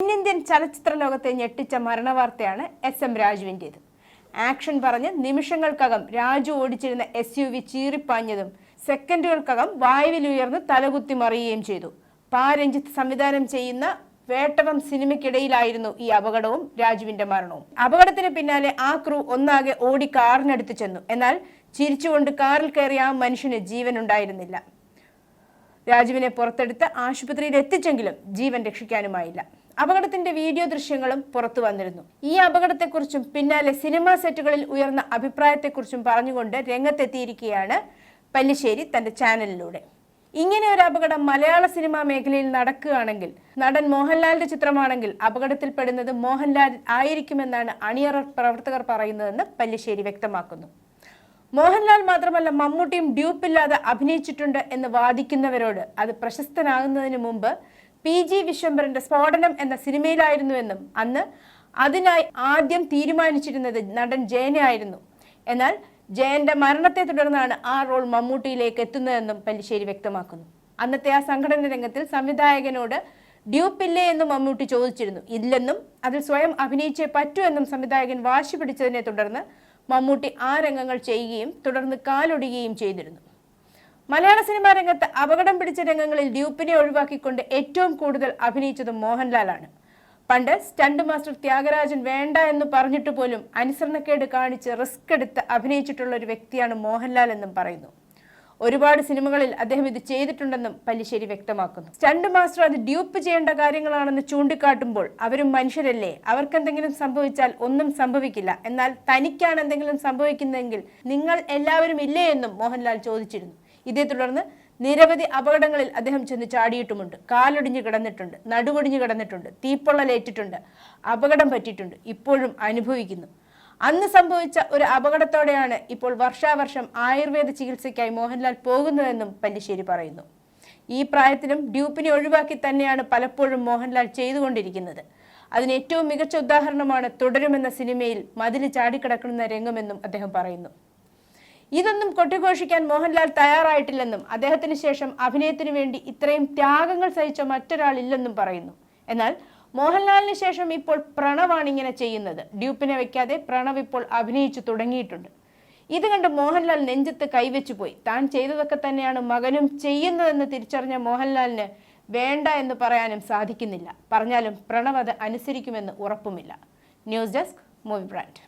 തെന്നിന്ത്യൻ ചലച്ചിത്ര ലോകത്തെ ഞെട്ടിച്ച മരണവാർത്തയാണ് എസ് എം രാജുവിന്റേത് ആക്ഷൻ പറഞ്ഞ് നിമിഷങ്ങൾക്കകം രാജു ഓടിച്ചിരുന്ന എസ് യു വി ചീറിപ്പാഞ്ഞതും സെക്കൻഡുകൾക്കകം വായുവിലുയർന്ന് തലകുത്തി മറിയുകയും ചെയ്തു. പാരഞ്ജിത്ത് സംവിധാനം ചെയ്യുന്ന വേട്ടവം സിനിമയ്ക്കിടയിലായിരുന്നു ഈ അപകടവും രാജുവിന്റെ മരണവും. അപകടത്തിന് പിന്നാലെ ആ ക്രൂ ഒന്നാകെ ഓടി കാറിനടുത്ത് ചെന്നു. എന്നാൽ ചിരിച്ചുകൊണ്ട് കാറിൽ കയറിയ ആ മനുഷ്യന് ജീവൻ ഉണ്ടായിരുന്നില്ല രാജുവിനെ പുറത്തെടുത്ത് ആശുപത്രിയിൽ എത്തിച്ചെങ്കിലും ജീവൻ രക്ഷിക്കാനുമായില്ല. അപകടത്തിന്റെ വീഡിയോ ദൃശ്യങ്ങളും പുറത്തു വന്നിരുന്നു. ഈ അപകടത്തെക്കുറിച്ചും പിന്നാലെ സിനിമാ സെറ്റുകളിൽ ഉയർന്ന അഭിപ്രായത്തെക്കുറിച്ചും പറഞ്ഞുകൊണ്ട് രംഗത്തെത്തിയിരിക്കുകയാണ് പല്ലിശ്ശേരി തന്റെ ചാനലിലൂടെ. ഇങ്ങനെ ഒരു അപകടം മലയാള സിനിമാ മേഖലയിൽ നടക്കുകയാണെങ്കിൽ നടൻ മോഹൻലാലിന്റെ ചിത്രമാണെങ്കിൽ അപകടത്തിൽപ്പെടുന്നത് മോഹൻലാൽ ആയിരിക്കുമെന്നാണ് അണിയറ പ്രവർത്തകർ പറയുന്നതെന്ന് പല്ലിശ്ശേരി വ്യക്തമാക്കുന്നു. മോഹൻലാൽ മാത്രമല്ല മമ്മൂട്ടിയും ഡ്യൂപ്പില്ലാതെ അഭിനയിച്ചിട്ടുണ്ട് എന്ന് വാദിക്കുന്നവരോട് അത് പ്രശസ്തനാകുന്നതിന് മുമ്പ് പി ജി വിശ്വംഭരന്റെ സ്ഫോടനം എന്ന സിനിമയിലായിരുന്നുവെന്നും അന്ന് അതിനായി ആദ്യം തീരുമാനിച്ചിരുന്നത് നടൻ ജയനായിരുന്നു എന്നാൽ ജയന്റെ മരണത്തെ തുടർന്നാണ് ആ റോൾ മമ്മൂട്ടിയിലേക്ക് എത്തുന്നതെന്നും പല്ലിശ്ശേരി വ്യക്തമാക്കുന്നു. അന്നത്തെ ആ സംഘടന രംഗത്തിൽ സംവിധായകനോട് ഡ്യൂപ്പില്ലേ എന്ന് മമ്മൂട്ടി ചോദിച്ചിരുന്നു. ഇല്ലെന്നും അതിൽ സ്വയം അഭിനയിച്ചേ പറ്റൂ എന്നും സംവിധായകൻ വാശി പിടിച്ചതിനെ തുടർന്ന് മമ്മൂട്ടി ആ രംഗങ്ങൾ ചെയ്യുകയും തുടർന്ന് കാലൊടിയുകയും ചെയ്തിരുന്നു. മലയാള സിനിമാ രംഗത്ത് അപകടം പിടിച്ച രംഗങ്ങളിൽ ഡ്യൂപ്പിനെ ഒഴിവാക്കിക്കൊണ്ട് ഏറ്റവും കൂടുതൽ അഭിനയിച്ചത് മോഹൻലാലാണ്. പണ്ട് സ്റ്റണ്ട് മാസ്റ്റർ ത്യാഗരാജൻ വേണ്ട എന്ന് പറഞ്ഞിട്ട് പോലും അനുസരണക്കേട് കാണിച്ച് റിസ്ക് എടുത്ത് അഭിനയിച്ചിട്ടുള്ള ഒരു വ്യക്തിയാണ് മോഹൻലാൽ എന്നും പറയുന്നു. ഒരുപാട് സിനിമകളിൽ അദ്ദേഹം ഇത് ചെയ്തിട്ടുണ്ടെന്നും പല്ലിശ്ശേരി വ്യക്തമാക്കുന്നു. സ്റ്റണ്ട് മാസ്റ്റർ അത് ഡ്യൂപ്പ് ചെയ്യേണ്ട കാര്യങ്ങളാണെന്ന് ചൂണ്ടിക്കാട്ടുമ്പോൾ അവരും മനുഷ്യരല്ലേ? അവർക്കെന്തെങ്കിലും സംഭവിച്ചാൽ ഒന്നും സംഭവിക്കില്ല. എന്നാൽ തനിക്കാണ് എന്തെങ്കിലും സംഭവിക്കുന്നതെങ്കിൽ നിങ്ങൾ എല്ലാവരും ഇല്ലേ എന്നും മോഹൻലാൽ ചോദിച്ചിരുന്നു. ഇതേ തുടർന്ന് നിരവധി അപകടങ്ങളിൽ അദ്ദേഹം ചെന്ന് ചാടിയിട്ടുമുണ്ട്. കാലൊടിഞ്ഞു കിടന്നിട്ടുണ്ട്. നടുവൊടിഞ്ഞു കിടന്നിട്ടുണ്ട്. തീപ്പൊള്ളലേറ്റിട്ടുണ്ട്. അപകടം പറ്റിയിട്ടുണ്ട്. ഇപ്പോഴും അനുഭവിക്കുന്നു. അന്ന് സംഭവിച്ച ഒരു അപകടത്തോടെയാണ് ഇപ്പോൾ വർഷാവർഷം ആയുർവേദ ചികിത്സയ്ക്കായി മോഹൻലാൽ പോകുന്നതെന്നും പല്ലിശ്ശേരി പറയുന്നു. ഈ പ്രായത്തിലും ഡ്യൂപ്പിനെ ഒഴിവാക്കി തന്നെയാണ് പലപ്പോഴും മോഹൻലാൽ ചെയ്തുകൊണ്ടിരിക്കുന്നത്. അതിന് ഏറ്റവും മികച്ച ഉദാഹരണമാണ് തുടരുമെന്ന സിനിമയിൽ മതിൽ ചാടിക്കിടക്കുന്ന രംഗമെന്നും അദ്ദേഹം പറയുന്നു. ഇതൊന്നും കൊട്ടിഘോഷിക്കാൻ മോഹൻലാൽ തയ്യാറായിട്ടില്ലെന്നും അദ്ദേഹത്തിന് ശേഷം അഭിനയത്തിനു വേണ്ടി ഇത്രയും ത്യാഗങ്ങൾ സഹിച്ച മറ്റൊരാളില്ലെന്നും പറയുന്നു. എന്നാൽ മോഹൻലാലിന് ശേഷം ഇപ്പോൾ പ്രണവാണ് ഇങ്ങനെ ചെയ്യുന്നത്. ഡ്യൂപ്പിനെ വെക്കാതെ പ്രണവ് ഇപ്പോൾ അഭിനയിച്ചു തുടങ്ങിയിട്ടുണ്ട്. ഇത് കണ്ട് മോഹൻലാൽ നെഞ്ചത്ത് കൈവച്ചു പോയി. താൻ ചെയ്തതൊക്കെ തന്നെയാണ് മകനും ചെയ്യുന്നതെന്ന് തിരിച്ചറിഞ്ഞ മോഹൻലാലിന് വേണ്ട എന്ന് പറയാനും സാധിക്കുന്നില്ല. പറഞ്ഞാലും പ്രണവ് അത് അനുസരിക്കുമെന്ന് ഉറപ്പുമില്ല. News desk movie brand.